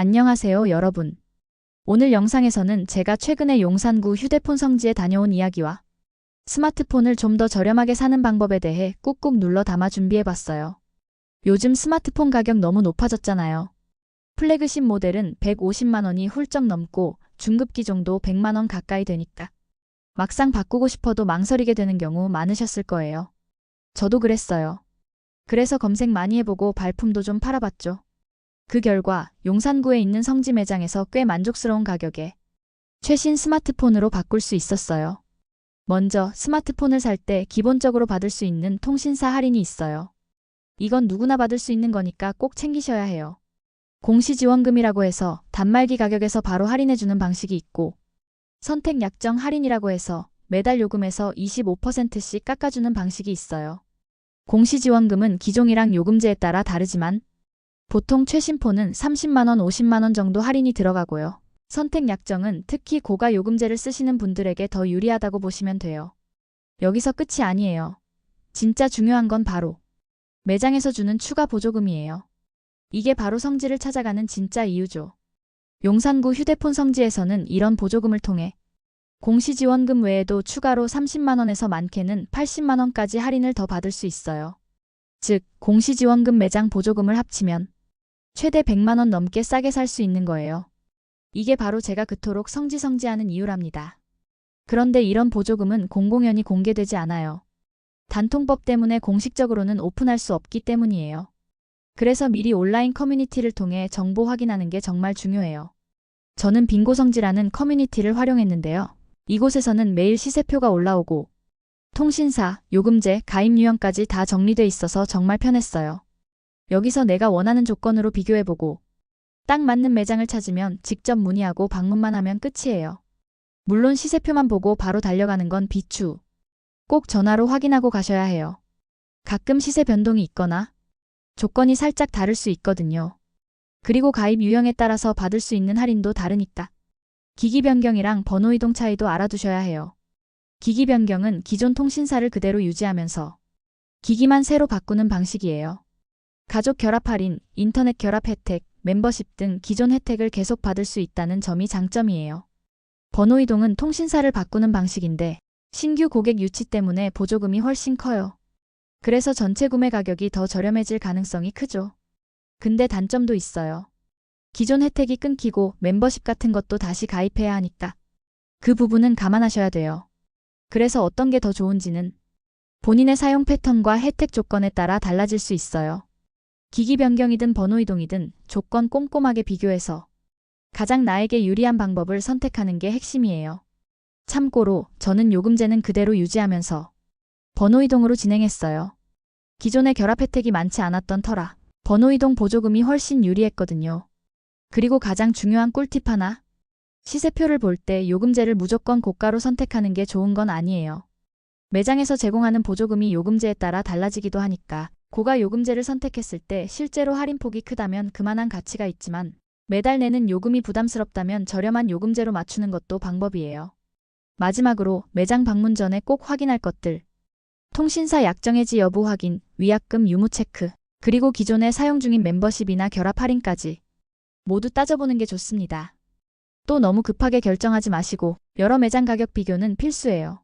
안녕하세요, 여러분. 오늘 영상에서는 제가 최근에 용산구 휴대폰 성지에 다녀온 이야기와 스마트폰을 좀 더 저렴하게 사는 방법에 대해 꾹꾹 눌러 담아 준비해봤어요. 요즘 스마트폰 가격 너무 높아졌잖아요. 플래그십 모델은 150만원이 훌쩍 넘고 중급기 정도 100만원 가까이 되니까 막상 바꾸고 싶어도 망설이게 되는 경우 많으셨을 거예요. 저도 그랬어요. 그래서 검색 많이 해보고 발품도 좀 팔아봤죠. 그 결과 용산구에 있는 성지 매장에서 꽤 만족스러운 가격에 최신 스마트폰으로 바꿀 수 있었어요. 먼저 스마트폰을 살 때 기본적으로 받을 수 있는 통신사 할인이 있어요. 이건 누구나 받을 수 있는 거니까 꼭 챙기셔야 해요. 공시지원금이라고 해서 단말기 가격에서 바로 할인해주는 방식이 있고 선택 약정 할인이라고 해서 매달 요금에서 25%씩 깎아주는 방식이 있어요. 공시지원금은 기종이랑 요금제에 따라 다르지만 보통 최신폰은 30만원, 50만원 정도 할인이 들어가고요. 선택 약정은 특히 고가 요금제를 쓰시는 분들에게 더 유리하다고 보시면 돼요. 여기서 끝이 아니에요. 진짜 중요한 건 바로 매장에서 주는 추가 보조금이에요. 이게 바로 성지를 찾아가는 진짜 이유죠. 용산구 휴대폰 성지에서는 이런 보조금을 통해 공시지원금 외에도 추가로 30만원에서 많게는 80만원까지 할인을 더 받을 수 있어요. 즉, 공시지원금 매장 보조금을 합치면 최대 100만원 넘게 싸게 살 수 있는 거예요. 이게 바로 제가 그토록 성지성지하는 이유랍니다. 그런데 이런 보조금은 공공연히 공개되지 않아요. 단통법 때문에 공식적으로는 오픈할 수 없기 때문이에요. 그래서 미리 온라인 커뮤니티를 통해 정보 확인하는 게 정말 중요해요. 저는 빙고성지라는 커뮤니티를 활용했는데요. 이곳에서는 매일 시세표가 올라오고 통신사, 요금제, 가입 유형까지 다 정리돼 있어서 정말 편했어요. 여기서 내가 원하는 조건으로 비교해보고 딱 맞는 매장을 찾으면 직접 문의하고 방문만 하면 끝이에요. 물론 시세표만 보고 바로 달려가는 건 비추. 꼭 전화로 확인하고 가셔야 해요. 가끔 시세 변동이 있거나 조건이 살짝 다를 수 있거든요. 그리고 가입 유형에 따라서 받을 수 있는 할인도 다르니까. 기기 변경이랑 번호 이동 차이도 알아두셔야 해요. 기기 변경은 기존 통신사를 그대로 유지하면서 기기만 새로 바꾸는 방식이에요. 가족 결합 할인, 인터넷 결합 혜택, 멤버십 등 기존 혜택을 계속 받을 수 있다는 점이 장점이에요. 번호 이동은 통신사를 바꾸는 방식인데 신규 고객 유치 때문에 보조금이 훨씬 커요. 그래서 전체 구매 가격이 더 저렴해질 가능성이 크죠. 근데 단점도 있어요. 기존 혜택이 끊기고 멤버십 같은 것도 다시 가입해야 하니까 그 부분은 감안하셔야 돼요. 그래서 어떤 게 더 좋은지는 본인의 사용 패턴과 혜택 조건에 따라 달라질 수 있어요. 기기 변경이든 번호 이동이든 조건 꼼꼼하게 비교해서 가장 나에게 유리한 방법을 선택하는 게 핵심이에요. 참고로 저는 요금제는 그대로 유지하면서 번호 이동으로 진행했어요. 기존에 결합 혜택이 많지 않았던 터라 번호 이동 보조금이 훨씬 유리했거든요. 그리고 가장 중요한 꿀팁 하나. 시세표를 볼 때 요금제를 무조건 고가로 선택하는 게 좋은 건 아니에요. 매장에서 제공하는 보조금이 요금제에 따라 달라지기도 하니까 고가 요금제를 선택했을 때 실제로 할인폭이 크다면 그만한 가치가 있지만 매달 내는 요금이 부담스럽다면 저렴한 요금제로 맞추는 것도 방법이에요. 마지막으로 매장 방문 전에 꼭 확인할 것들. 통신사 약정 해지 여부 확인, 위약금 유무 체크, 그리고 기존에 사용 중인 멤버십이나 결합 할인까지 모두 따져보는 게 좋습니다. 또 너무 급하게 결정하지 마시고 여러 매장 가격 비교는 필수예요.